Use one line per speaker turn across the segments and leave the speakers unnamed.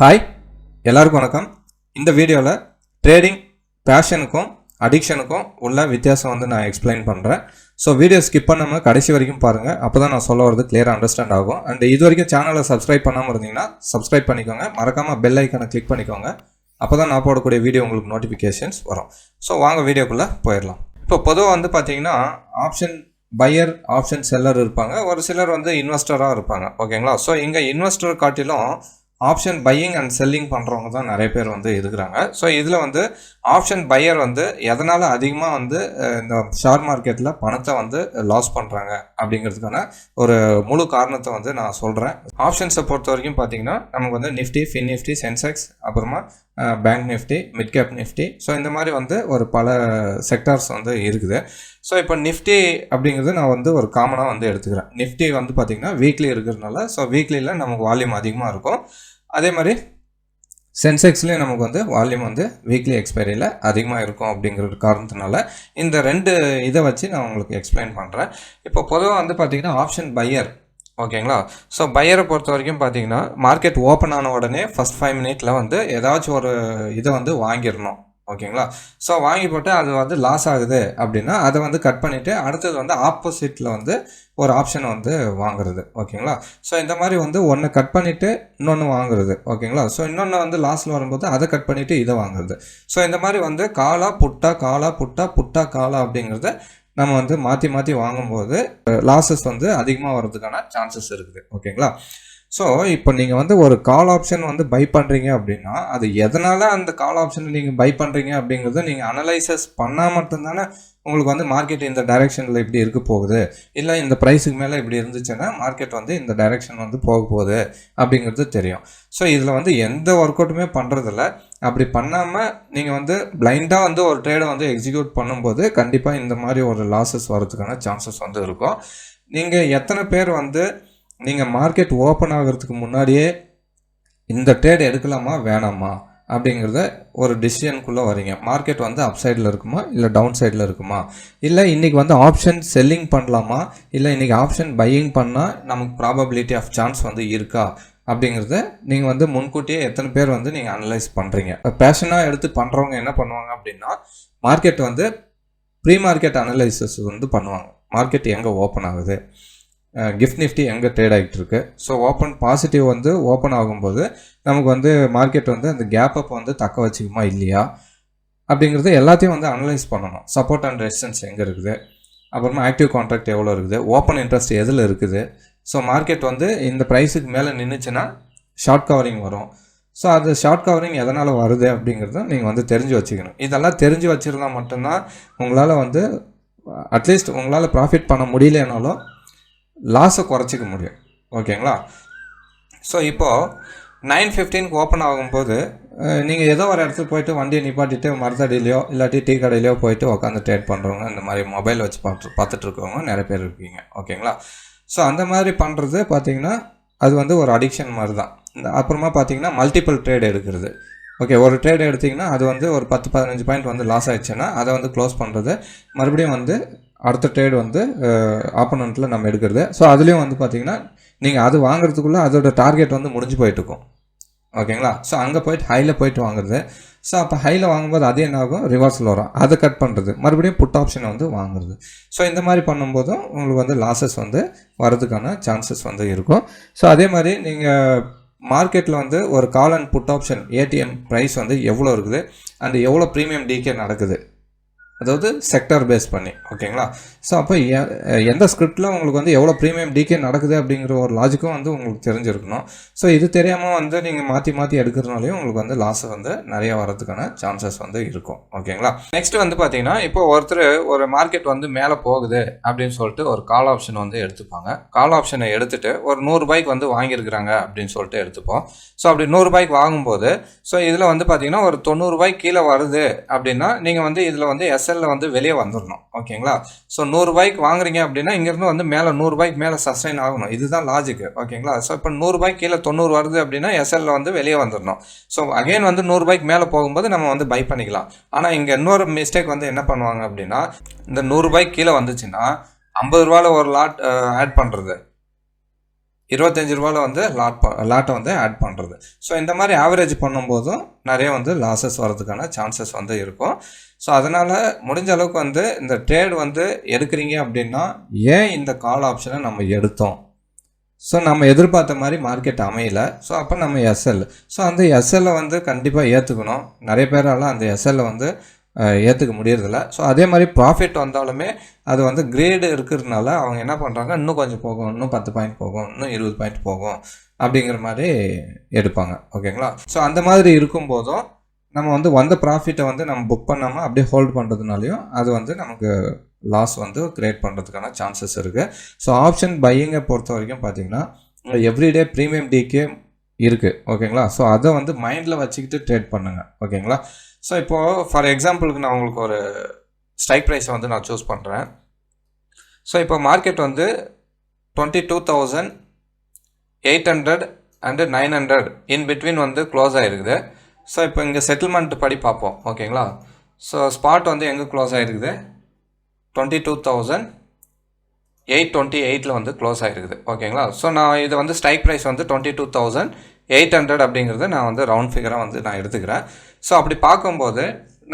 Hi எல்லாருக்கும் வணக்கம். இந்த வீடியோவில் ட்ரேடிங் பேஷனுக்கும் அடிக்ஷனுக்கும் உள்ள வித்தியாசம் வந்து நான் எக்ஸ்பிளைன் பண்ணுறேன் ஸோ வீடியோ ஸ்கிப் பண்ணாமல் கடைசி வரைக்கும் பாருங்கள் அப்போ தான் நான் சொல்ல வரது கிளியராக அண்டர்ஸ்டாண்ட் ஆகும். அண்ட் இது வரைக்கும் சேனலை சப்ஸ்கிரைப் பண்ணாமல் இருந்தீங்கன்னா சப்ஸ்கிரைப் பண்ணிக்கோங்க. மறக்காமல் பெல் ஐக்கனை கிளிக் பண்ணிக்கோங்க. அப்போ தான் நான் போடக்கூடிய வீடியோ உங்களுக்கு நோட்டிஃபிகேஷன்ஸ் வரும். ஸோ வாங்க வீடியோக்குள்ளே போயிடலாம். இப்போ பொதுவாக வந்து பார்த்தீங்கன்னா ஆப்ஷன் பையர் ஆப்ஷன் செல்லர் இருப்பாங்க. ஒரு சிலர் வந்து இன்வெஸ்டராக இருப்பாங்க. ஓகேங்களா ஸோ இங்கே இன்வெஸ்டர் காட்டிலும் ஆப்ஷன் பையிங் அண்ட் செல்லிங் பண்ணுறவங்க தான் நிறைய பேர் வந்து இருக்கிறாங்க ஸோ இதில் வந்து ஆப்ஷன் பையர் வந்து எதனால் அதிகமாக வந்து இந்த ஷேர் மார்க்கெட்டில் பணத்தை வந்து லாஸ் பண்ணுறாங்க அப்படிங்கிறதுக்கான ஒரு முழு காரணத்தை வந்து நான் சொல்கிறேன் ஆப்ஷன்ஸை பொறுத்த வரைக்கும் பார்த்தீங்கன்னா நமக்கு வந்து நிஃப்டி ஃபின் நிஃப்டி சென்செக்ஸ் அப்புறமா bank nifty mid cap nifty so இந்த மாதிரி வந்து ஒரு பல செக்டார்ஸ் வந்து இருக்குது. ஸோ இப்போ நிஃப்டி அப்படிங்கிறது நான் வந்து ஒரு காமனாக வந்து எடுத்துக்கிறேன். நிஃப்டி வந்து பார்த்திங்கன்னா வீக்லி இருக்கிறதுனால ஸோ வீக்லியில் நமக்கு வால்யூம் அதிகமாக இருக்கும். அதே மாதிரி சென்செக்ஸ்லேயும் நமக்கு வந்து வால்யூம் வந்து வீக்லி எக்ஸ்பைரியில் அதிகமாக இருக்கும் அப்படிங்கிற ஒரு காரணத்தினால இந்த ரெண்டு இதை வச்சு நான் உங்களுக்கு எக்ஸ்பிளைன் பண்ணுறேன் இப்போ பொதுவாக வந்து பார்த்திங்கன்னா ஆப்ஷன் பையர் ஓகேங்களா? ஸோ பையரை பொறுத்த வரைக்கும் பார்த்தீங்கன்னா மார்க்கெட் ஓப்பன் ஆன உடனே ஃபஸ்ட் ஃபைவ் மினிட்ல வந்து ஏதாச்சும் ஒரு இதை வந்து வாங்கிடணும். ஓகேங்களா? ஸோ வாங்கி போட்டு அது வந்து லாஸ் ஆகுது அப்படின்னா அதை வந்து கட் பண்ணிவிட்டு அடுத்தது வந்து ஆப்போசிட்டில் வந்து ஒரு ஆப்ஷன் வந்து வாங்குறது. ஓகேங்களா? ஸோ இந்த மாதிரி வந்து ஒன்று கட் பண்ணிவிட்டு இன்னொன்று வாங்குறது. ஓகேங்களா? ஸோ இன்னொன்று வந்து லாஸில் வரும்போது அதை கட் பண்ணிவிட்டு இதை வாங்குறது. ஸோ இந்த மாதிரி வந்து காலா புட்டா காலா புட்டா புட்டா காலா அப்படிங்கிறத நம்ம வந்து மாற்றி மாற்றி வாங்கும்போது லாஸஸ் வந்து அதிகமாக வர்றதுக்கான சான்சஸ் இருக்குது. ஓகேங்களா? ஸோ இப்போ நீங்கள் வந்து ஒரு கால் ஆப்ஷன் வந்து பை பண்ணுறீங்க அப்படின்னா அது எதனால் அந்த கால் ஆப்ஷனை நீங்கள் பை பண்ணுறீங்க அப்படிங்கிறத நீங்கள் அனலைசஸ் பண்ணால் மட்டும்தானே உங்களுக்கு வந்து மார்க்கெட் இந்த டைரெக்ஷனில் இப்படி இருக்க போகுது. இல்லை இந்த ப்ரைஸுக்கு மேலே இப்படி இருந்துச்சுன்னா மார்க்கெட் வந்து இந்த டைரெக்ஷன் வந்து போக போகுது அப்படிங்கிறது தெரியும். ஸோ இதில் வந்து எந்த ஒர்க் அவுட்டுமே பண்ணுறதில்ல அப்படி பண்ணாமல் நீங்கள் வந்து பிளைண்டாக வந்து ஒரு ட்ரேடை வந்து எக்ஸிக்யூட் பண்ணும்போது கண்டிப்பாக இந்த மாதிரி ஒரு லாஸஸ் வரதுக்கான சான்சஸ் வந்து இருக்கும். நீங்கள் எத்தனை பேர் வந்து நீங்கள் மார்க்கெட் ஓப்பன் ஆகிறதுக்கு முன்னாடியே இந்த ட்ரேட் எடுக்கலாமா வேணாமா அப்படிங்கிறத ஒரு டிசிஷனுக்குள்ளே வரீங்க. மார்க்கெட் வந்து அப் சைடில் இருக்குமா இல்லை டவுன் சைடில் இருக்குமா? இல்லை இன்றைக்கி வந்து ஆப்ஷன் செல்லிங் பண்ணலாமா இல்லை இன்றைக்கி ஆப்ஷன் பையிங் பண்ணால் நமக்கு ப்ராபபிலிட்டி ஆஃப் சான்ஸ் வந்து இருக்கா அப்படிங்கிறத நீங்கள் வந்து முன்கூட்டியே எத்தனை பேர் வந்து நீங்கள் அனலைஸ் பண்ணுறீங்க இப்போ பேஷனாக எடுத்து பண்ணுறவங்க என்ன பண்ணுவாங்க அப்படின்னா மார்க்கெட் வந்து ப்ரீ மார்க்கெட் அனலைசஸ் வந்து பண்ணுவாங்க. மார்க்கெட் எங்கே ஓப்பன் ஆகுது? கிஃப்ட் நிஃப்டி எங்கே ட்ரேட் ஆகிட்டு இருக்கு ஸோ ஓப்பன் பாசிட்டிவ் வந்து ஓப்பன் ஆகும்போது நமக்கு வந்து மார்க்கெட் வந்து அந்த கேப் அப் வந்து தக்க வச்சுக்குமா இல்லையா? அப்படிங்கிறது எல்லாத்தையும் வந்து அனலைஸ் பண்ணணும். சப்போர்ட் அண்ட் ரெசிஸ்டன்ஸ் எங்கே இருக்குது? அப்புறமா ஆக்டிவ் கான்ட்ராக்ட் எவ்வளோ இருக்குது? ஓப்பன் இன்ட்ரெஸ்ட் எதில் இருக்குது? ஸோ மார்க்கெட் வந்து இந்த ப்ரைஸுக்கு மேலே நின்றுச்சுன்னா ஷார்ட் கவரிங் வரும். ஸோ அது ஷார்ட் கவரிங் எதனால் வருது அப்படிங்கிறத நீங்கள் வந்து தெரிஞ்சு வச்சுக்கணும். இதெல்லாம் தெரிஞ்சு வச்சுருந்தா மட்டும்தான் உங்களால் வந்து அட்லீஸ்ட் உங்களால் ப்ராஃபிட் பண்ண முடியலனாலும் லாஸை குறைச்சிக்க முடியும். ஓகேங்களா? ஸோ இப்போது நைன் ஃபிஃப்டீனுக்கு ஓப்பன் ஆகும்போது நீங்கள் ஏதோ ஒரு இடத்துக்கு போயிட்டு வண்டியை நிப்பாட்டிட்டு மருத்தடியிலையோ இல்லாட்டி டீ கடையிலையோ போயிட்டு உட்காந்து ட்ரேட் பண்ணுறவங்க இந்த மாதிரி மொபைல் வச்சு பார்த்து பார்த்துட்டு இருக்கவங்க நிறைய பேர் இருக்கீங்க. ஓகேங்களா? ஸோ அந்த மாதிரி பண்ணுறது பார்த்தீங்கன்னா அது வந்து ஒரு அடிக்ஷன் மாதிரி தான் இந்த அப்புறமா பார்த்தீங்கன்னா மல்டிபிள் ட்ரேட் எடுக்கிறது. ஓகே ஒரு ட்ரேட் எடுத்திங்கன்னா அது வந்து ஒரு பத்து பதினஞ்சு பாயிண்ட் வந்து லாஸ் ஆயிடுச்சுன்னா அதை வந்து க்ளோஸ் பண்ணுறது மறுபடியும் வந்து அடுத்த ட்ரேட் வந்து ஆப்போனண்ட்டில் நம்ம எடுக்கிறது. ஸோ அதுலேயும் வந்து பார்த்தீங்கன்னா நீங்கள் அது வாங்குறதுக்குள்ளே அதோட டார்கெட் வந்து முடிஞ்சு போயிட்டு இருக்கும் ஓகேங்களா ஸோ அங்கே போயிட்டு ஹையில் போயிட்டு வாங்குறது. ஸோ அப்போ ஹையில் வாங்கும்போது அது என்ன ஆகும்? ரிவர்ஸில் வரும். அதை கட் பண்ணுறது மறுபடியும் புட் ஆப்ஷனை வந்து வாங்குறது. ஸோ இந்த மாதிரி பண்ணும்போதும் உங்களுக்கு வந்து லாஸஸ் வந்து வரதுக்கான சான்சஸ் வந்து இருக்கும். ஸோ அதே மாதிரி நீங்கள் மார்க்கெட்டில் வந்து ஒரு call and put option ATM price வந்து எவ்வளோ இருக்குது? அண்ட் எவ்வளோ ப்ரீமியம் டிகே நடக்குது? அதாவது செக்டர் பேஸ் பண்ணி ஓகேங்களா ஸோ அப்போ எ- எந்த ஸ்கிரிப்டில் உங்களுக்கு வந்து எவ்வளோ ப்ரீமியம் டிகே நடக்குது அப்படிங்கிற ஒரு லாஜிக்கும் வந்து உங்களுக்கு தெரிஞ்சிருக்கணும். ஸோ இது தெரியாமல் வந்து நீங்கள் மாற்றி மாற்றி எடுக்கிறதுனாலையும் உங்களுக்கு வந்து லாஸ் வந்து நிறைய வரதுக்கான சான்சஸ் வந்து இருக்கும் ஓகேங்களா நெக்ஸ்ட் வந்து பார்த்தீங்கன்னா இப்போ ஒருத்தர் ஒரு மார்க்கெட் வந்து மேலே போகுது அப்படின்னு சொல்லிட்டு ஒரு கால் ஆப்ஷன் வந்து எடுத்துப்பாங்க. கால் ஆப்ஷனை எடுத்துட்டு ஒரு நூறுரூபாய்க்கு வந்து வாங்கியிருக்கிறாங்க அப்படின்னு சொல்லிட்டு எடுத்துப்போம். ஸோ அப்படி நூறுரூபாய்க்கு வாங்கும்போது ஸோ இதில் வந்து பார்த்தீங்கன்னா ஒரு தொண்ணூறுரூபாய்க்கு கீழே வருது அப்படின்னா நீங்கள் வந்து இதில் வந்து எக்ஸலில் வந்து வெளியே வந்துடணும் ஓகேங்களா? ஸோ நூறுரூபாய்க்கு வாங்குறீங்க அப்படின்னா இங்கேருந்து வந்து மேலே நூறுரூபாய்க்கு மேலே சஸ்டைன் ஆகணும். இதுதான் லாஜிக்கு ஓகேங்களா? ஸோ இப்போ நூறுரூபாய்க்கு கீழே தொண்ணூறு வருது அப்படின்னா எஸ்எல்ல வந்து வெளியே வந்துடணும் ஸோ அகைன் வந்து நூறுரூபாய்க்கு மேலே போகும்போது நம்ம வந்து பை பண்ணிக்கலாம். ஆனால் இங்கே இன்னொரு மிஸ்டேக் வந்து என்ன பண்ணுவாங்க அப்படின்னா இந்த நூறுரூபாய்க்கு கீழே வந்துச்சுன்னா ஐம்பது ரூபாவில் ஒரு லாட் ஆட் பண்ணுறது இருபத்தஞ்சு ரூபாவில் வந்து லாட் ப லாட்டை வந்து ஆட் பண்ணுறது ஸோ இந்த மாதிரி ஆவரேஜ் பண்ணும்போதும் நிறைய வந்து லாஸஸ் வர்றதுக்கான சான்சஸ் வந்து இருக்கும். ஸோ அதனால் முடிஞ்ச அளவுக்கு வந்து இந்த ட்ரேட் வந்து எடுக்கிறீங்க அப்படின்னா ஏன் இந்த கால் ஆப்ஷனை நம்ம எடுத்தோம்? ஸோ நம்ம எதிர்பார்த்த மாதிரி மார்க்கெட் அமையல. ஸோ அப்போ நம்ம எஸ்எல் ஸோ அந்த எஸ்எல்லை வந்து கண்டிப்பாக ஏற்றுக்கணும் நிறைய பேரால் அந்த எஸ்எல்லை வந்து ஏற்றுக்க முடியறதில்ல. ஸோ அதே மாதிரி ப்ராஃபிட் வந்தாலுமே அது வந்து கிரேடு இருக்கிறதுனால அவங்க என்ன பண்ணுறாங்க இன்னும் கொஞ்சம் போகும். இன்னும் பத்து பாயிண்ட் போகும். இன்னும் இருபது பாயிண்ட் போகும். அப்படிங்கிற மாதிரி எடுப்பாங்க. ஓகேங்களா? ஸோ அந்த மாதிரி இருக்கும்போதும் நம்ம வந்து வந்த ப்ராஃபிட்டை வந்து நம்ம புக் பண்ணாமல் அப்படியே ஹோல்ட் பண்ணுறதுனாலையும் அது வந்து நமக்கு லாஸ் வந்து க்ரியேட் பண்ணுறதுக்கான சான்சஸ் இருக்குது ஸோ ஆப்ஷன் பையிங்கை பொறுத்த வரைக்கும் பார்த்தீங்கன்னா எவ்ரிடே ப்ரீமியம் டீக்கே இருக்குது ஓகேங்களா? ஸோ அதை வந்து மைண்டில் வச்சுக்கிட்டு ட்ரேட் பண்ணுங்கள் ஓகேங்களா? ஸோ இப்போது ஃபார் எக்ஸாம்பிளுக்கு நான் உங்களுக்கு ஒரு ஸ்ட்ரைக் ப்ரைஸை வந்து நான் சூஸ் பண்ணுறேன் ஸோ இப்போ மார்க்கெட் வந்து twenty two thousand eight hundred and nine hundred in between வந்து க்ளோஸ் ஆகிருக்குது ஸோ இப்போ இங்கே செட்டில்மெண்ட் படி பார்ப்போம். ஓகேங்களா ஸோ ஸ்பாட் வந்து எங்கே க்ளோஸ் ஆகிருக்குது twenty two thousand eight twenty எயிட்டில் வந்து க்ளோஸ் ஆகிருக்குது ஓகேங்களா ஸோ நான் இது வந்து ஸ்ட்ரைக் ப்ரைஸ் வந்து twenty two thousand eight hundred அப்படிங்கிறத நான் வந்து ரவுண்ட் ஃபிகராக வந்து நான் எடுத்துக்கிறேன். ஸோ அப்படி பார்க்கும்போது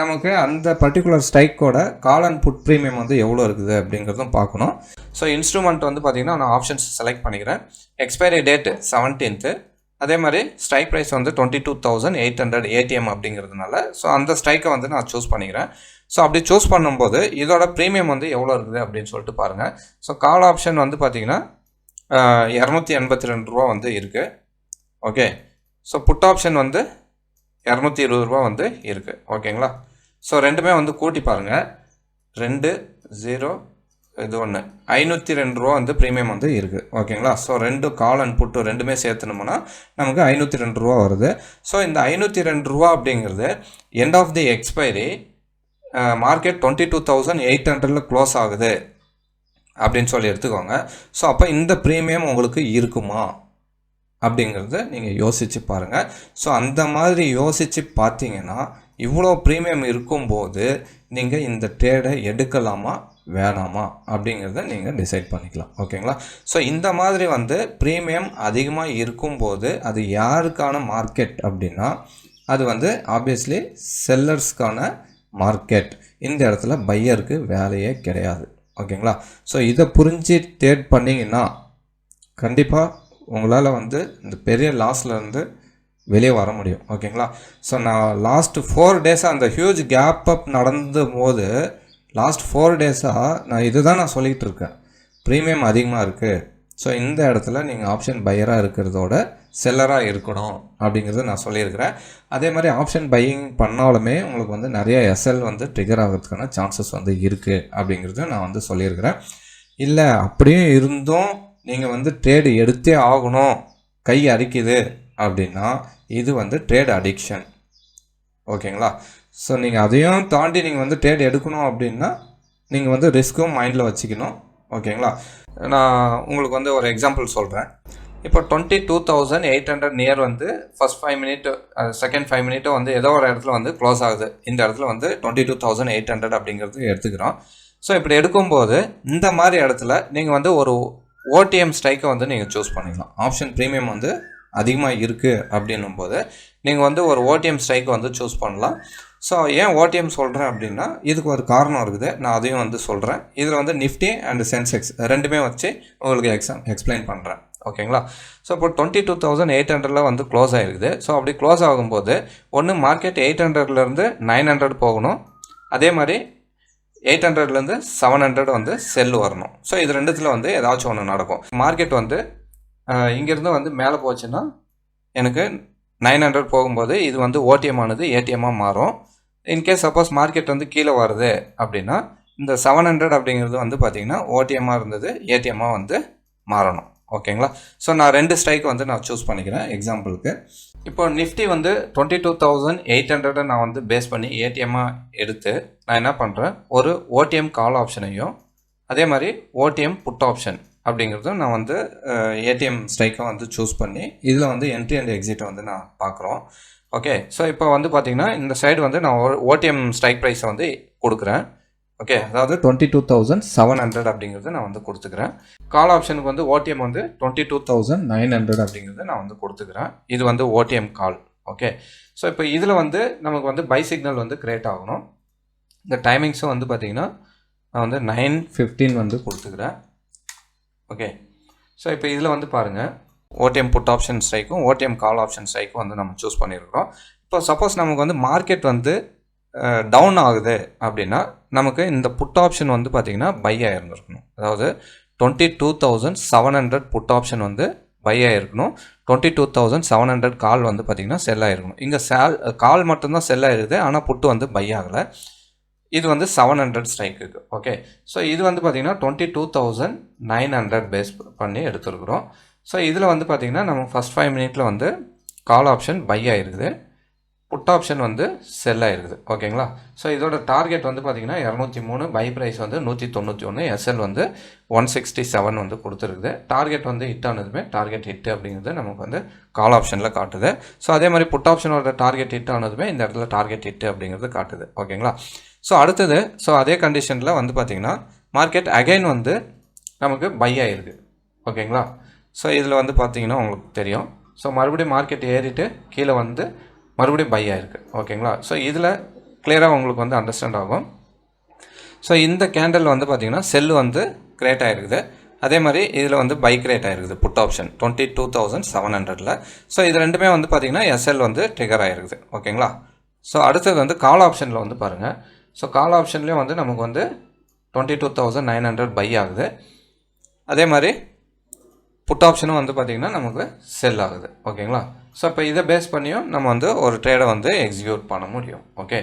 நமக்கு அந்த பர்டிகுலர் ஸ்ட்ரைக்கோட கால் அண்ட் புட் ப்ரீமியம் வந்து எவ்வளோ இருக்குது அப்படிங்கிறதும் பார்க்கணும். ஸோ இன்ஸ்ட்ருமெண்ட் வந்து பார்த்திங்கன்னா நான் ஆப்ஷன்ஸ் செலக்ட் பண்ணிக்கிறேன். எக்ஸ்பைரி டேட்டு செவன்டீன்த்து அதே மாதிரி ஸ்ட்ரைக் ப்ரைஸ் வந்து twenty two thousand eight hundred ATM அப்படிங்கிறதுனால ஸோ அந்த ஸ்ட்ரைக்கை வந்து நான் சூஸ் பண்ணிக்கிறேன். ஸோ அப்படி சூஸ் பண்ணும்போது இதோட ப்ரீமியம் வந்து எவ்வளோ இருக்குது அப்படின்னு சொல்லிட்டு பாருங்கள் ஸோ கால் ஆப்ஷன் வந்து பார்த்திங்கன்னா இரநூத்தி எண்பத்தி ரெண்டு ரூபா வந்து இருக்குது ஓகே ஸோ புட் ஆப்ஷன் வந்து இரநூத்தி இருபது ரூபா வந்து இருக்குது ஓகேங்களா ஸோ ரெண்டுமே வந்து கூட்டி பாருங்கள் ரெண்டு ஜீரோ இது ஒன்று ஐநூற்றி ரெண்டு ரூபா வந்து ப்ரீமியம் வந்து இருக்குது ஓகேங்களா ஸோ ரெண்டு கால் அண்ட் புட்டு ரெண்டுமே சேர்த்துனோம்னா நமக்கு ஐநூற்றி ரெண்டு ரூபா வருது. ஸோ இந்த ஐநூற்றி ரெண்டு ரூபா அப்படிங்கிறது end of the expiry market twenty two thousand eight ஹண்ட்ரடில் க்ளோஸ் ஆகுது. அப்படின்னு சொல்லி எடுத்துக்கோங்க. ஸோ அப்போ இந்த ப்ரீமியம் உங்களுக்கு இருக்குமா? அப்படிங்கிறத நீங்கள் யோசித்து பாருங்கள் ஸோ அந்த மாதிரி யோசித்து பார்த்தீங்கன்னா இவ்வளோ ப்ரீமியம் இருக்கும்போது நீங்கள் இந்த ட்ரேடை எடுக்கலாமா வேணாமா அப்படிங்கிறத நீங்கள் டிசைட் பண்ணிக்கலாம். ஓகேங்களா ஸோ இந்த மாதிரி வந்து ப்ரீமியம் அதிகமாக இருக்கும்போது அது யாருக்கான மார்க்கெட் அப்படின்னா அது வந்து ஆப்வியஸ்லி செல்லர்ஸ்க்கான மார்க்கெட் இந்த இடத்துல பையருக்கு வேலையே கிடையாது. ஓகேங்களா ஸோ இதை புரிஞ்சு ட்ரேட் பண்ணிங்கன்னா கண்டிப்பாக உங்களால் வந்து இந்த பெரிய லாஸ்லேருந்து வெளியே வர முடியும். ஓகேங்களா ஸோ நான் லாஸ்ட்டு ஃபோர் டேஸாக அந்த ஹியூஜ் கேப் அப் நடந்த போது லாஸ்ட் ஃபோர் டேஸாக நான் இது தான் நான் சொல்லிகிட்டு இருக்கேன். ப்ரீமியம் அதிகமாக இருக்குது ஸோ இந்த இடத்துல நீங்கள் ஆப்ஷன் பையராக இருக்கிறதோட செல்லராக இருக்கணும் அப்படிங்கிறத நான் சொல்லியிருக்கிறேன். அதே மாதிரி ஆப்ஷன் பையிங் பண்ணாலுமே உங்களுக்கு வந்து நிறைய எஸ்எல் வந்து ட்ரிகர் ஆகிறதுக்கான சான்சஸ் வந்து இருக்குது அப்படிங்கிறத நான் வந்து சொல்லியிருக்கிறேன். இல்லை அப்படியும் இருந்தும் நீங்கள் வந்து ட்ரேடு எடுத்தே ஆகணும். கை அடிக்குது அப்படின்னா இது வந்து ட்ரேட் அடிக்ஷன் ஓகேங்களா? ஸோ நீங்கள் அதையும் தாண்டி நீங்கள் வந்து ட்ரேட் எடுக்கணும் அப்படின்னா நீங்கள் வந்து ரிஸ்க்கும் மைண்டில் வச்சுக்கணும். ஓகேங்களா? நான் உங்களுக்கு வந்து ஒரு எக்ஸாம்பிள் சொல்கிறேன் இப்போ twenty two thousand eight hundred near வந்து first five minute second five மினிட்டும் வந்து ஏதோ ஒரு இடத்துல வந்து க்ளோஸ் ஆகுது. இந்த இடத்துல வந்து twenty two thousand eight hundred அப்படிங்கிறது எடுத்துக்கிறோம். ஸோ இப்படி எடுக்கும்போது இந்த மாதிரி இடத்துல நீங்கள் வந்து ஒரு ஓடிஎம் ஸ்ட்ரைக்கை வந்து நீங்கள் சூஸ் பண்ணிக்கலாம். ஆப்ஷன் ப்ரீமியம் வந்து அதிகமாக இருக்குது அப்படின்னும் போது நீங்கள் வந்து ஒரு ஓடிஎம் ஸ்ட்ரைக்கை வந்து சூஸ் பண்ணலாம். ஸோ ஏன் ஓடிஎம் சொல்கிறேன் அப்படின்னா இதுக்கு ஒரு காரணம் இருக்குது. நான் அதையும் வந்து சொல்கிறேன் இதில் வந்து நிஃப்டி அண்ட் சென்செக்ஸ் ரெண்டுமே வச்சு உங்களுக்கு எக்ஸாம் எக்ஸ்பிளைன் பண்ணுறேன் ஓகேங்களா? ஸோ இப்போ டுவெண்ட்டி டூ தௌசண்ட் எயிட் ஹண்ட்ரடில் வந்து க்ளோஸ் ஆகிருக்குது ஸோ அப்படி க்ளோஸ் ஆகும்போது ஒன்று மார்க்கெட் எயிட் ஹண்ட்ரட்லேருந்து நைன் ஹண்ட்ரட் போகணும். அதே மாதிரி எயிட் ஹண்ட்ரட்லேருந்து செவன் ஹண்ட்ரட் வந்து செல் வரணும். ஸோ இது ரெண்டுத்தில் வந்து ஏதாச்சும் ஒன்று நடக்கும். மார்க்கெட் வந்து இங்கேருந்து வந்து மேலே போச்சுன்னா எனக்கு நைன் ஹண்ட்ரட் போகும்போது இது வந்து ஓடிஎம் ஆனது ஏடிஎம்மாக மாறும். இன்கேஸ் சப்போஸ் மார்க்கெட் வந்து கீழே வருது அப்படின்னா இந்த செவன் ஹண்ட்ரட் அப்படிங்கிறது வந்து பார்த்திங்கன்னா ஓடிஎம்மாக இருந்தது ஏடிஎம்மாக வந்து மாறணும். ஓகேங்களா? ஸோ நான் ரெண்டு ஸ்ட்ரைக் வந்து நான் சூஸ் பண்ணிக்கிறேன் எக்ஸாம்பிளுக்கு இப்போ நிஃப்டி வந்து டுவெண்ட்டி டூ தௌசண்ட் எயிட் ஹண்ட்ரடை நான் வந்து பேஸ் பண்ணி ஏடிஎம்மாக எடுத்து நான் என்ன பண்ணுறேன் ஒரு ஓடிஎம் கால் ஆப்ஷனையும் அதே மாதிரி ஓடிஎம் புட் ஆப்ஷன் அப்படிங்கிறதும் நான் வந்து ஏடிஎம் ஸ்ட்ரைக்கை வந்து சூஸ் பண்ணி இதில் வந்து என்ட்ரி அண்ட் எக்ஸிட்டை வந்து நான் பார்க்குறோம் ஓகே ஸோ இப்போ வந்து பார்த்திங்கன்னா இந்த சைடு வந்து நான் ஓடிஎம் ஸ்ட்ரைக் ப்ரைஸை வந்து கொடுக்குறேன். ஓகே அதாவது twenty two thousand seven hundred அப்படிங்கிறது நான் வந்து கொடுத்துக்கிறேன். கால் ஆப்ஷனுக்கு வந்து ஓடிஎம் வந்து twenty two thousand nine hundred அப்படிங்கிறது நான் வந்து கொடுத்துக்கிறேன். இது வந்து ஓடிஎம் கால் ஓகே ஸோ இப்போ இதில் வந்து நமக்கு வந்து பை சிக்னல் வந்து கிரியேட் ஆகணும். இந்த டைமிங்ஸும் வந்து பார்த்தீங்கன்னா நான் வந்து நைன் ஃபிஃப்டீன் வந்து கொடுத்துக்கிறேன். ஓகே ஸோ இப்போ இதில் வந்து பாருங்கள் ஓடிஎம் புட் ஆப்ஷன் ஸ்ட்ரைக்கும் ஓடிஎம் கால் ஆப்ஷன் ஸ்ட்ரைக்கும் வந்து நம்ம சூஸ் பண்ணியிருக்கிறோம் இப்போ சப்போஸ் நமக்கு வந்து மார்க்கெட் வந்து டவுன் ஆகுது அப்படின்னா நமக்கு இந்த புட் ஆப்ஷன் வந்து பார்த்திங்கன்னா பை ஆகிருந்துருக்கணும் அதாவது twenty two thousand seven hundred put option வந்து buy ஆகிருக்கணும் twenty two thousand seven hundred call வந்து பார்த்திங்கன்னா செல் ஆகிருக்கணும் இங்கே சேல் கால் மட்டும்தான் செல் ஆகிருக்குது ஆனால் புட்டு வந்து பை ஆகலை. இது வந்து செவன் ஹண்ட்ரட் ஸ்ட்ரைக்குக்கு ஓகே ஸோ இது வந்து பார்த்திங்கன்னா twenty two thousand nine hundred base பண்ணி எடுத்துருக்குறோம். ஸோ இதில் வந்து பார்த்திங்கன்னா நம்ம ஃபஸ்ட் ஃபைவ் மினிட்டில் வந்து கால் ஆப்ஷன் பை ஆகிருக்குது புட் ஆப்ஷன் வந்து செல் ஆகிருக்குது ஓகேங்களா ஸோ இதோட டார்கெட் வந்து பார்த்திங்கன்னா இரநூத்தி மூணு பை ப்ரைஸ் வந்து நூற்றி தொண்ணூற்றி ஒன்று எஸ்எல் வந்து ஒன் சிக்ஸ்டி செவன் வந்து கொடுத்துருக்குது. டார்கெட் வந்து ஹிட் ஆனதுமே டார்கெட் ஹிட் அப்படிங்கிறது நமக்கு வந்து கால் ஆப்ஷனில் காட்டுது. ஸோ அதே மாதிரி புட் ஆப்ஷனோட டார்கெட் ஹிட் ஆனதுமே இந்த இடத்துல டார்கெட் ஹிட் அப்படிங்கிறது காட்டுது. ஓகேங்களா ஸோ அடுத்தது ஸோ அதே கண்டிஷனில் வந்து பார்த்திங்கன்னா மார்க்கெட் அகைன் வந்து நமக்கு பை ஆகிருக்கு ஓகேங்களா ஸோ இதில் வந்து பார்த்திங்கன்னா உங்களுக்கு தெரியும். ஸோ மறுபடியும் மார்க்கெட் ஏறிட்டு கீழே வந்து மறுபடியும் பை ஆகிருக்கு ஓகேங்களா ஸோ இதில் கிளியராக உங்களுக்கு வந்து அண்டர்ஸ்டாண்ட் ஆகும். ஸோ இந்த கேண்டில் வந்து பார்த்திங்கன்னா செல்லு வந்து கிரியேட் ஆகிருக்குது அதே மாதிரி இதில் வந்து பை கிரியேட் ஆகிருக்குது put option twenty two thousand seven ஹண்ட்ரடில் ஸோ இது ரெண்டுமே வந்து பார்த்திங்கன்னா எஸ்எல் வந்து ட்ரிகர் ஆகிருக்குது ஓகேங்களா ஸோ அடுத்தது வந்து கால் ஆப்ஷனில் வந்து பாருங்கள் ஸோ கால் ஆப்ஷன்லேயும் வந்து நமக்கு வந்து twenty two thousand nine hundred buy ஆகுது. அதே மாதிரி புட் ஆப்ஷனும் வந்து பார்த்திங்கன்னா நமக்கு செல் ஆகுது. ஓகேங்களா ஸோ இப்போ இதை பேஸ் பண்ணியும் நம்ம வந்து ஒரு ட்ரேடை வந்து எக்ஸிக்யூட் பண்ண முடியும். ஓகே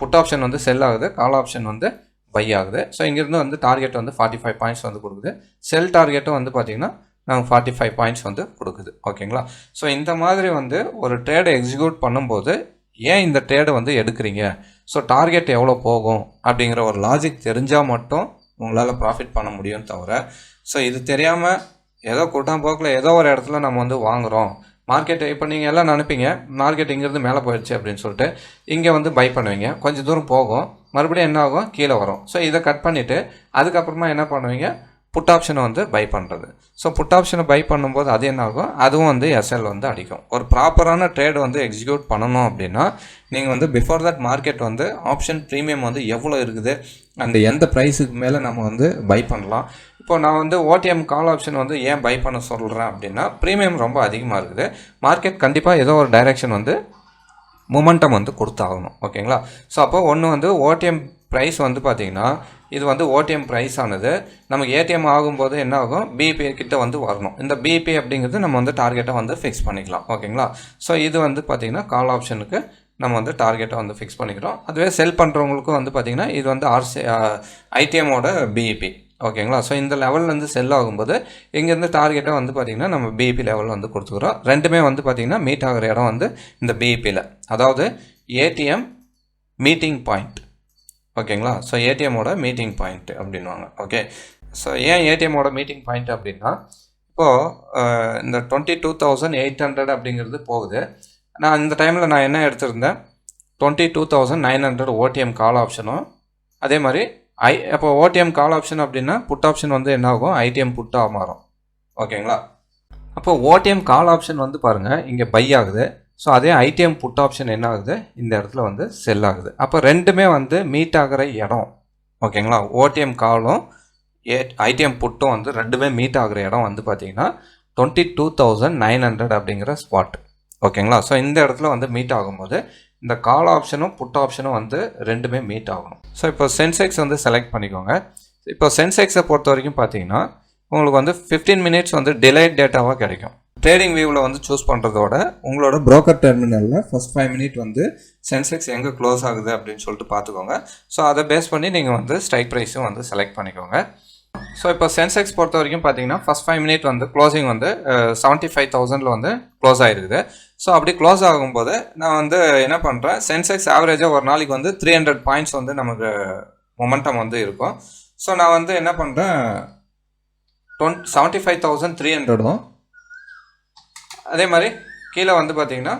புட் ஆப்ஷன் வந்து செல் ஆகுது கால் ஆப்ஷன் வந்து பை ஆகுது. ஸோ இங்கேருந்து வந்து டார்கெட் வந்து ஃபார்ட்டி ஃபைவ் பாயிண்ட்ஸ் வந்து கொடுக்குது. செல் டார்கெட்டும் வந்து பார்த்திங்கன்னா நமக்கு ஃபார்ட்டி ஃபைவ் பாயிண்ட்ஸ் வந்து கொடுக்குது. ஓகேங்களா ஸோ இந்த மாதிரி வந்து ஒரு ட்ரேடை எக்ஸிக்யூட் பண்ணும்போது ஏன் இந்த ட்ரேடை வந்து எடுக்கிறீங்க? ஸோ டார்கெட் எவ்வளோ போகும் அப்படிங்கிற ஒரு லாஜிக் தெரிஞ்சால் மட்டும் உங்களால் ப்ராஃபிட் பண்ண முடியும் தவிர ஸோ இது தெரியாமல் ஏதோ கூட்டம் போக்கில் ஏதோ ஒரு இடத்துல நம்ம வந்து வாங்குகிறோம் மார்க்கெட் இப்போ நீங்கள் எல்லாம் நினைப்பீங்க மார்க்கெட் இங்கேருந்து மேலே போயிடுச்சு அப்படின்னு சொல்லிட்டு இங்கே வந்து பை பண்ணுவீங்க. கொஞ்சம் தூரம் போகும். மறுபடியும் என்ன ஆகும்? கீழே வரும். ஸோ இதை கட் பண்ணிவிட்டு அதுக்கப்புறமா என்ன பண்ணுவீங்க? புட் ஆப்ஷனை வந்து பை பண்ணுறது ஸோ புட் ஆப்ஷனை பை பண்ணும்போது அது என்ன ஆகும் அதுவும் வந்து எஸ்எல் வந்து அடிக்கும். ஒரு ப்ராப்பரான ட்ரேட் வந்து எக்ஸிக்யூட் பண்ணணும் அப்படின்னா நீங்கள் வந்து பிஃபோர் தட் மார்க்கெட் வந்து ஆப்ஷன் ப்ரீமியம் வந்து எவ்வளோ இருக்குது? அந்த எந்த ப்ரைஸுக்கு மேலே நம்ம வந்து பை பண்ணலாம். இப்போ நான் வந்து ஓடிஎம் கால் ஆப்ஷன் வந்து ஏன் பை பண்ண சொல்கிறேன் அப்படின்னா ப்ரீமியம் ரொம்ப அதிகமாக இருக்குது. மார்க்கெட் கண்டிப்பாக ஏதோ ஒரு டைரெக்ஷன் வந்து மொமெண்டம் வந்து கொடுத்தாகணும். ஓகேங்களா ஸோ அப்போ ஒன்று வந்து ஓடிஎம் ப்ரைஸ் வந்து பார்த்திங்கன்னா இது வந்து ஓடிஎம் ப்ரைஸ் ஆனது. நமக்கு ஏடிஎம் ஆகும்போது என்ன ஆகும் பிபி கிட்ட வந்து வரணும். இந்த பிபி அப்படிங்கிறது நம்ம வந்து டார்கெட்டை வந்து ஃபிக்ஸ் பண்ணிக்கலாம். ஓகேங்களா? ஸோ இது வந்து பார்த்திங்கன்னா கால் ஆப்ஷனுக்கு நம்ம வந்து டார்கெட்டை வந்து ஃபிக்ஸ் பண்ணிக்கிறோம். அதுவே செல் பண்ணுறவங்களுக்கும் வந்து பார்த்திங்கன்னா இது வந்து ஆர்சி ஐடிஎம்மோட பிஇபி ஓகேங்களா? ஸோ இந்த லெவல்லேருந்து செல் ஆகும்போது இங்கேருந்து டார்கெட்டை வந்து பார்த்திங்கன்னா நம்ம பிஇபி லெவல் வந்து கொடுத்துக்குறோம். ரெண்டுமே வந்து பார்த்திங்கன்னா மீட் ஆகிற இடம் வந்து இந்த பிஇபியில் அதாவது ஏடிஎம் மீட்டிங் பாயிண்ட் ஓகேங்களா ஸோ ஏடிஎம்மோட மீட்டிங் பாயிண்ட் அப்படின்வாங்க ஓகே ஸோ ஏன் ஏடிஎம்மோட மீட்டிங் பாயிண்ட் அப்படின்னா இப்போது இந்த twenty two thousand eight hundred அப்படிங்கிறது போகுது. நான் இந்த டைமில் நான் என்ன எடுத்திருந்தேன்? Twenty two thousand nine hundred OTM call ஆப்ஷனும் அதே மாதிரி ஐ அப்போ ஓடிஎம் கால் ஆப்ஷன் அப்படின்னா புட் ஆப்ஷன் வந்து என்ன ஆகும்? ஐடிஎம் புட்டாக மாறும். ஓகேங்களா அப்போ ஓடிஎம் கால் ஆப்ஷன் வந்து பாருங்கள் இங்கே பை ஆகுது. ஸோ அதே ஐடிஎம் புட் ஆப்ஷன் என்ன ஆகுது இந்த இடத்துல வந்து செல் ஆகுது. அப்போ ரெண்டுமே வந்து மீட் ஆகிற இடம். ஓகேங்களா? ஓடிஎம் காலும் ஏ ஐடிஎம் புட்டும் வந்து ரெண்டுமே மீட் ஆகிற இடம் வந்து பார்த்தீங்கன்னா twenty two thousand nine hundred அப்படிங்கிற ஸ்பாட் ஓகேங்களா? ஸோ இந்த இடத்துல வந்து மீட் ஆகும்போது இந்த கால் ஆப்ஷனும் புட் ஆப்ஷனும் வந்து ரெண்டுமே மீட் ஆகணும். ஸோ இப்போ சென்செக்ஸ் வந்து செலக்ட் பண்ணிக்கோங்க. இப்போ சென்செக்ஸை பொறுத்த வரைக்கும் பார்த்தீங்கன்னா உங்களுக்கு வந்து ஃபிஃப்டீன் மினிட்ஸ் வந்து டிலேட் டேட்டாவாக கிடைக்கும். ட்ரேடிங் வியூவில் வந்து சூஸ் பண்ணுறதோட உங்களோட ப்ரோக்கர் டெர்மினலில் ஃபஸ்ட் ஃபைவ் மினிட் வந்து சென்செக்ஸ் எங்கே க்ளோஸ் ஆகுது அப்படின்னு சொல்லிட்டு பார்த்துக்கோங்க. ஸோ அதை பேஸ் பண்ணி நீங்கள் வந்து ஸ்ட்ரைக் ப்ரைஸும் வந்து செலக்ட் பண்ணிக்கோங்க. ஸோ இப்போ சென்செக்ஸ் பொறுத்த வரைக்கும் பார்த்தீங்கன்னா ஃபஸ்ட் ஃபைவ் மினிட் வந்து க்ளோசிங் வந்து செவன்ட்டி ஃபைவ் தௌசண்டில் வந்து க்ளோஸ் ஆகிருக்குது ஸோ அப்படி க்ளோஸ் ஆகும்போது நான் வந்து என்ன பண்ணுறேன் சென்செக்ஸ் ஆவரேஜாக ஒரு நாளைக்கு வந்து த்ரீ ஹண்ட்ரட் பாயிண்ட்ஸ் வந்து நமக்கு மொமெண்டம் வந்து இருக்கும். ஸோ நான் வந்து என்ன பண்ணுறேன் டொன் செவன்ட்டி ஃபைவ் தௌசண்ட் த்ரீ ஹண்ட்ரடும் அதே மாதிரி கீழே வந்து பார்த்தீங்கன்னா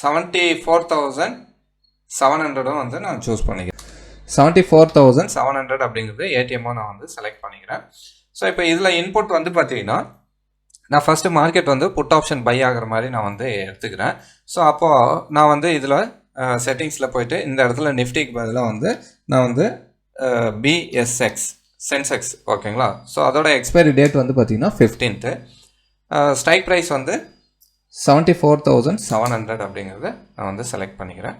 செவன்ட்டி ஃபோர் தௌசண்ட் செவன் ஹண்ட்ரடும் வந்து நான் சூஸ் பண்ணிக்கிறேன். Seventy four thousand seven hundred அப்படிங்கிறது ஏடிஎம்மாக நான் வந்து செலக்ட் பண்ணிக்கிறேன். ஸோ இப்போ இதில் இன்புட் வந்து பார்த்தீங்கன்னா நான் ஃபஸ்ட்டு மார்க்கெட் வந்து புட் ஆப்ஷன் பை ஆகிற மாதிரி நான் வந்து எடுத்துக்கிறேன். ஸோ அப்போது நான் வந்து இதில் செட்டிங்ஸில் போயிட்டு இந்த இடத்துல நிஃப்டிக்கு பதிலாக வந்து நான் வந்து பிஎஸ்எக்ஸ் சென்செக்ஸ் ஓகேங்களா ஸோ அதோட எக்ஸ்பைரி டேட் வந்து பார்த்திங்கன்னா ஃபிஃப்டீன்த்து ஸ்ட்ரைக் ப்ரைஸ் வந்து seventy four thousand seven hundred அப்படிங்கிறத நான் வந்து செலக்ட் பண்ணிக்கிறேன்.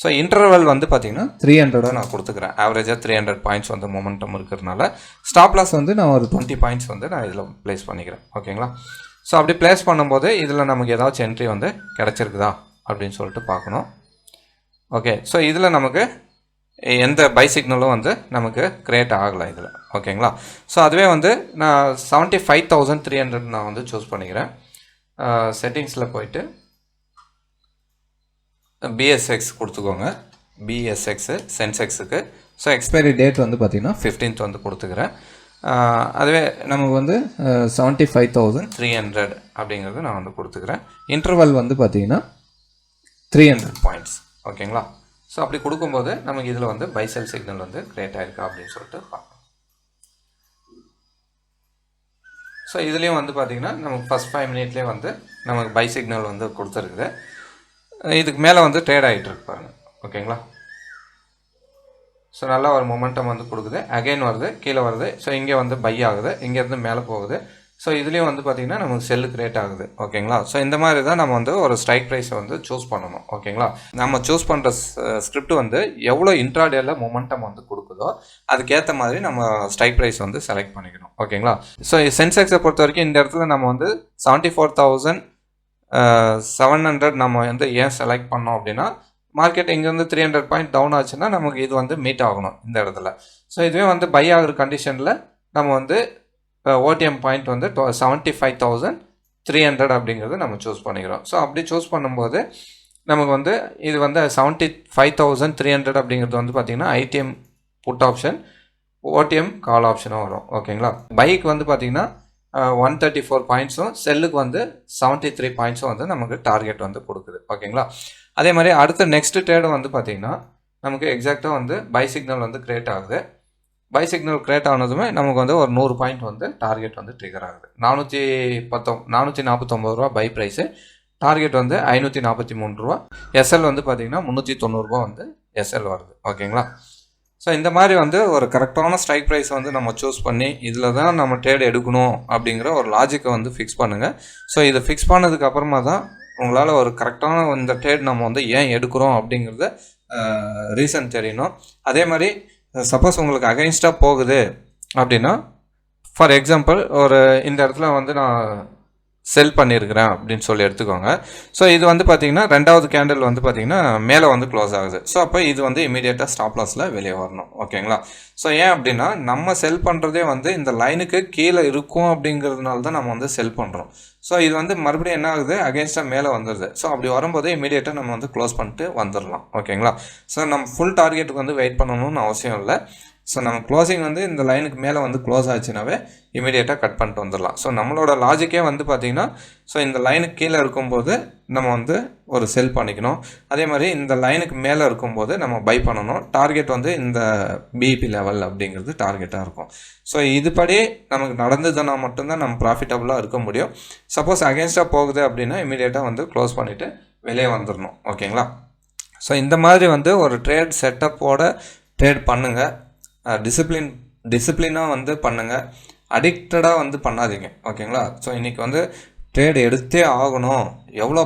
ஸோ இன்டர்வல் வந்து பார்த்தீங்கன்னா த்ரீ ஹண்ட்ரடாக நான் கொடுத்துக்கிறேன். ஆவரேஜாக த்ரீ ஹண்ட்ரட் பாயிண்ட்ஸ் வந்து மொமெண்டம் இருக்கிறதுனால ஸ்டாப் லாஸ் வந்து நான் ஒரு டுவெண்ட்டி பாயிண்ட்ஸ் வந்து நான் இதில் ப்ளேஸ் பண்ணிக்கிறேன். ஓகேங்களா ஸோ அப்படி ப்ளேஸ் பண்ணும்போது இதில் நமக்கு ஏதாச்சும் என்ட்ரி வந்து கிடச்சிருக்குதா அப்படின்னு சொல்லிட்டு பார்க்கணும். ஓகே ஸோ இதில் நமக்கு எந்த பை சிக்னலும் வந்து நமக்கு க்ரியேட் ஆகலை இதில். ஓகேங்களா ஸோ அதுவே வந்து நான் seventy five thousand three hundred நான் வந்து சூஸ் பண்ணிக்கிறேன். செட்டிங்ஸில் போயிட்டு பிஎஸ்எக்ஸ் கொடுத்துக்கோங்க. பிஎஸ்எக்ஸு சென்செக்ஸுக்கு ஸோ எக்ஸ்பைரி டேட் வந்து பார்த்திங்கன்னா ஃபிஃப்டீன்த் வந்து கொடுத்துக்கிறேன். அதுவே நமக்கு வந்து seventy five thousand three hundred அப்படிங்கிறது நான் வந்து கொடுத்துக்கிறேன். இன்டர்வல் வந்து பார்த்தீங்கன்னா த்ரீ ஹண்ட்ரட் பாயிண்ட்ஸ் ஓகேங்களா ஸோ அப்படி கொடுக்கும்போது நமக்கு இதில் வந்து பைசல் சிக்னல் வந்து கிரியேட் ஆகிருக்கா அப்படின்னு சொல்லிட்டு பார்க்கலாம். ஸோ இதுலேயும் வந்து பார்த்திங்கன்னா நமக்கு ஃபஸ்ட் ஃபைவ் மினிட்லேயே வந்து நமக்கு பை சிக்னல் வந்து கொடுத்துருக்குது. இதுக்கு மேலே வந்து ட்ரேட் ஆகிட்டுருக்கு பாருங்கள் ஓகேங்களா ஸோ நல்லா ஒரு மொமெண்டம் வந்து கொடுக்குது. அகைன் வருது கீழே வருது. ஸோ இங்கே வந்து பை ஆகுது. இங்கேருந்து மேலே போகுது. ஸோ இதுலேயும் வந்து பார்த்திங்கன்னா நமக்கு செல்லு கிரியேட் ஆகுது. ஓகேங்களா ஸோ இந்த மாதிரி தான் நம்ம வந்து ஒரு ஸ்ட்ரைக் ப்ரைஸை வந்து சூஸ் பண்ணணும். ஓகேங்களா நம்ம சூஸ் பண்ணுற ஸ்கிரிப்ட் வந்து எவ்வளோ இன்ட்ராடேல மொமெண்டம் வந்து கொடுக்குதோ அதுக்கேற்ற மாதிரி நம்ம ஸ்ட்ரைக் ப்ரைஸ் வந்து செலக்ட் பண்ணிக்கணும். ஓகேங்களா ஸோ சென்செக்ஸை பொறுத்த வரைக்கும் இந்த இடத்துல நம்ம வந்து seventy four thousand seven hundred நம்ம வந்து ஏன் செலக்ட் பண்ணோம் அப்படின்னா மார்க்கெட் இங்கேருந்து த்ரீ ஹண்ட்ரட் பாயிண்ட் டவுன் ஆச்சுன்னா நமக்கு இது வந்து மீட் ஆகணும் இந்த இடத்துல. ஸோ இதுவே வந்து பை ஆகிற கண்டிஷனில் நம்ம வந்து Uh, ஓடிஎம் பாயிண்ட் வந்து seventy five thousand three hundred அப்படிங்கிறது நம்ம சூஸ் பண்ணிக்கிறோம். ஸோ அப்படி சூஸ் பண்ணும்போது நமக்கு வந்து இது வந்து seventy five thousand three hundred அப்படிங்கிறது வந்து பார்த்திங்கன்னா ITM put option OTM call ஆப்ஷனும் வரும். ஓகேங்களா பைக் வந்து பார்த்திங்கன்னா ஒன் uh, தேர்ட்டி ஃபோர் பாயிண்ட்ஸும் செல்லுக்கு வந்து செவன்ட்டி த்ரீ பாயிண்ட்ஸும் வந்து நமக்கு டார்கெட் வந்து கொடுக்குது. ஓகேங்களா அதே மாதிரி அடுத்த நெக்ஸ்ட் ட்ரேடும் வந்து பார்த்திங்கன்னா நமக்கு எக்ஸாக்டாக வந்து பை சிக்னல் வந்து க்ரியேட் ஆகுது. பை சிக்னல் கிரியேட் ஆனதுமே நமக்கு வந்து ஒரு நூறு பாயிண்ட் வந்து டார்கெட் வந்து ட்ரிகர் ஆகுது. நானூற்றி பத்தொம் நானூற்றி நாற்பத்தொம்பது ரூபா பை ப்ரைஸு டார்கெட் வந்து ஐநூற்றி நாற்பத்தி மூணு ரூபா எஸ்எல் வந்து பார்த்திங்கன்னா முந்நூற்றி தொண்ணூறுபா வந்து எஸ்எல் வருது. ஓகேங்களா ஸோ இந்த மாதிரி வந்து ஒரு கரெக்டான ஸ்ட்ரைக் ப்ரைஸ் வந்து நம்ம சூஸ் பண்ணி இதில் தான் நம்ம ட்ரேட் எடுக்கணும் அப்படிங்கிற ஒரு லாஜிக்கை வந்து ஃபிக்ஸ் பண்ணுங்கள் ஸோ இதை ஃபிக்ஸ் பண்ணதுக்கு அப்புறமா தான் உங்களால் ஒரு கரெக்டான இந்த ட்ரேட் நம்ம வந்து ஏன் எடுக்கிறோம் அப்படிங்கிறத ரீசன் தெரியணும். அதே மாதிரி சப்போஸ் உங்களுக்கு அகைன்ஸ்டாக போகுது அப்படின்னா ஃபார் எக்ஸாம்பிள் ஒரு இந்த இடத்துல வந்து நான் செல் பண்ணியிருக்கிறேன் அப்படின்னு சொல்லி எடுத்துக்கோங்க. ஸோ இது வந்து பார்த்தீங்கன்னா ரெண்டாவது கேண்டில் வந்து பார்த்தீங்கன்னா மேலே வந்து க்ளோஸ் ஆகுது. ஸோ அப்போ இது வந்து இமீடியட்டாக ஸ்டாப் லாஸில் வெளியே வரணும். ஓகேங்களா ஸோ ஏன் அப்படின்னா நம்ம செல் பண்ணுறதே வந்து இந்த லைனுக்கு கீழே இருக்கும் அப்படிங்கிறதுனால தான் நம்ம வந்து செல் பண்ணுறோம் ஸோ இது வந்து மறுபடியும் என்ன ஆகுது? அகேன்ஸ்டாக மேலே வந்துடுது ஸோ அப்படி வரும்போது இமீடியட்டாக நம்ம வந்து க்ளோஸ் பண்ணிட்டு வந்துடலாம் ஓகேங்களா ஸோ நம்ம ஃபுல் டார்கெட்டுக்கு வந்து வெயிட் பண்ணணும்னு அவசியம் இல்லை. ஸோ நம்ம க்ளோசிங் வந்து இந்த லைனுக்கு மேலே வந்து க்ளோஸ் ஆச்சுனாவே இமீடியட்டாக கட் பண்ணிட்டு வந்துடலாம். ஸோ நம்மளோட லாஜிக்கே வந்து பார்த்திங்கன்னா ஸோ இந்த லைனுக்கு கீழே இருக்கும்போது நம்ம வந்து ஒரு செல் பண்ணிக்கணும். அதே மாதிரி இந்த லைனுக்கு மேலே இருக்கும்போது நம்ம பை பண்ணணும். டார்கெட் வந்து இந்த பிபி லெவல் அப்படிங்கிறது டார்கெட்டாக இருக்கும். ஸோ இதுபடி நமக்கு நடந்ததுன்னா மட்டும்தான் நம்ம ப்ராஃபிட்டபுளாக இருக்க முடியும். சப்போஸ் அகேன்ஸ்டாக போகுது அப்படின்னா இமீடியட்டாக வந்து க்ளோஸ் பண்ணிவிட்டு வெளியே வந்துடணும். ஓகேங்களா ஸோ இந்த மாதிரி வந்து ஒரு ட்ரேட் செட்டப்போட ட்ரேட் பண்ணுங்கள் டிசிப்ளின் டிசிப்ளினாக வந்து பண்ணுங்கள் அடிக்டடாக வந்து பண்ணாதீங்க. ஓகேங்களா? ஸோ இன்றைக்கி வந்து ட்ரேட் எடுத்தே ஆகணும். எவ்வளோ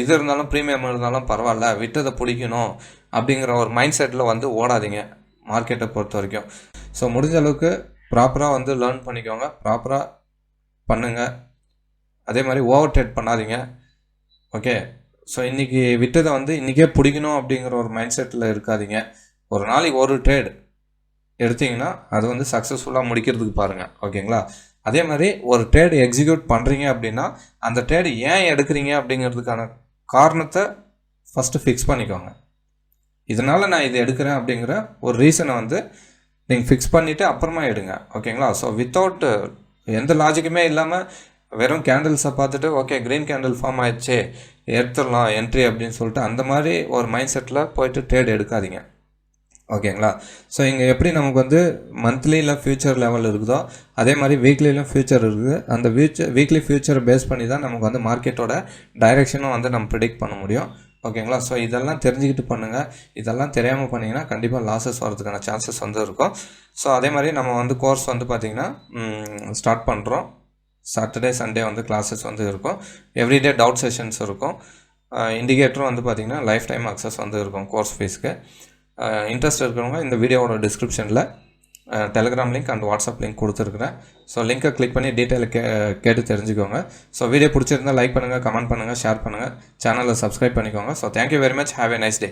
இது இருந்தாலும் ப்ரீமியம் இருந்தாலும் பரவாயில்ல விட்டதை பிடிக்கணும் அப்படிங்கிற ஒரு மைண்ட் செட்டில் வந்து ஓடாதீங்க மார்க்கெட்டை பொறுத்த வரைக்கும். ஸோ முடிஞ்ச அளவுக்கு ப்ராப்பராக வந்து லேர்ன் பண்ணிக்கோங்க. ப்ராப்பராக பண்ணுங்கள் அதே மாதிரி ஓவர் ட்ரேட் பண்ணாதீங்க. ஓகே? ஸோ இன்றைக்கி விட்டதை வந்து இன்றைக்கே பிடிக்கணும் அப்படிங்கிற ஒரு மைண்ட் செட்டில் இருக்காதீங்க. ஒரு நாளைக்கு ஒரு ட்ரேட் எடுத்தீங்கன்னா அது வந்து சக்ஸஸ்ஃபுல்லாக முடிக்கிறதுக்கு பாருங்கள் ஓகேங்களா அதே மாதிரி ஒரு ட்ரேடு எக்ஸிக்யூட் பண்ணுறீங்க அப்படின்னா அந்த ட்ரேடு ஏன் எடுக்கிறீங்க அப்படிங்கிறதுக்கான காரணத்தை ஃபஸ்ட்டு ஃபிக்ஸ் பண்ணிக்கோங்க. இதனால் நான் இதை எடுக்கிறேன் அப்படிங்கிற ஒரு ரீசனை வந்து நீங்கள் ஃபிக்ஸ் பண்ணிவிட்டு அப்புறமா எடுங்க. ஓகேங்களா ஸோ வித்தவுட் எந்த லாஜிக்குமே இல்லாமல் வெறும் கேண்டில்ஸை பார்த்துட்டு ஓகே க்ரீன் கேண்டில் ஃபார்ம் ஆயிடுச்சு எடுத்துடலாம் என்ட்ரி அப்படின்னு சொல்லிட்டு அந்த மாதிரி ஒரு மைண்ட் செட்டில் போயிட்டு ட்ரேட் எடுக்காதீங்க. ஓகேங்களா ஸோ இங்கே எப்படி நமக்கு வந்து மந்த்லியில் ஃபியூச்சர் லெவல் இருக்குதோ அதே மாதிரி வீக்லியிலும் ஃபியூச்சர் இருக்குது. அந்த ஃபியூச்சர் வீக்லி ஃபியூச்சரை பேஸ் பண்ணி தான் நமக்கு வந்து மார்க்கெட்டோட டைரெக்ஷனும் வந்து நம்ம ப்ரிடிக்ட் பண்ண முடியும். ஓகேங்களா ஸோ இதெல்லாம் தெரிஞ்சுக்கிட்டு பண்ணுங்கள் இதெல்லாம் தெரியாமல் பண்ணிங்கன்னா கண்டிப்பாக லாஸஸ் வரதுக்கான சான்சஸ் வந்து இருக்கும். ஸோ அதே மாதிரி நம்ம வந்து கோர்ஸ் வந்து பார்த்திங்கன்னா ஸ்டார்ட் பண்ணுறோம் சாட்டர்டே சண்டே வந்து கிளாஸஸ் வந்து இருக்கும். எவ்ரிடே டவுட் செஷன்ஸ் இருக்கும். இண்டிகேட்டரும் வந்து பார்த்திங்கன்னா லைஃப் டைம் அக்சஸ் வந்து இருக்கும் கோர்ஸ் ஃபீஸ்க்கு இன்ட்ரெஸ்ட் இருக்கிறவங்க இந்த வீடியோவோட டிஸ்கிரிப்ஷனில் Telegram link and WhatsApp link கொடுத்துருக்குறேன். ஸோ லிங்க்கை கிளிக் பண்ணி டீட்டெயில் கே கேட்டு தெரிஞ்சுக்கோங்க. ஸோ வீடியோ பிடிச்சிருந்தா லைக் பண்ணுங்கள் கமெண்ட் பண்ணுங்கள் ஷேர் பண்ணுங்கள் சேனலை சப்ஸ்கிரைப் பண்ணிக்கோங்க. So thank you very much have a nice day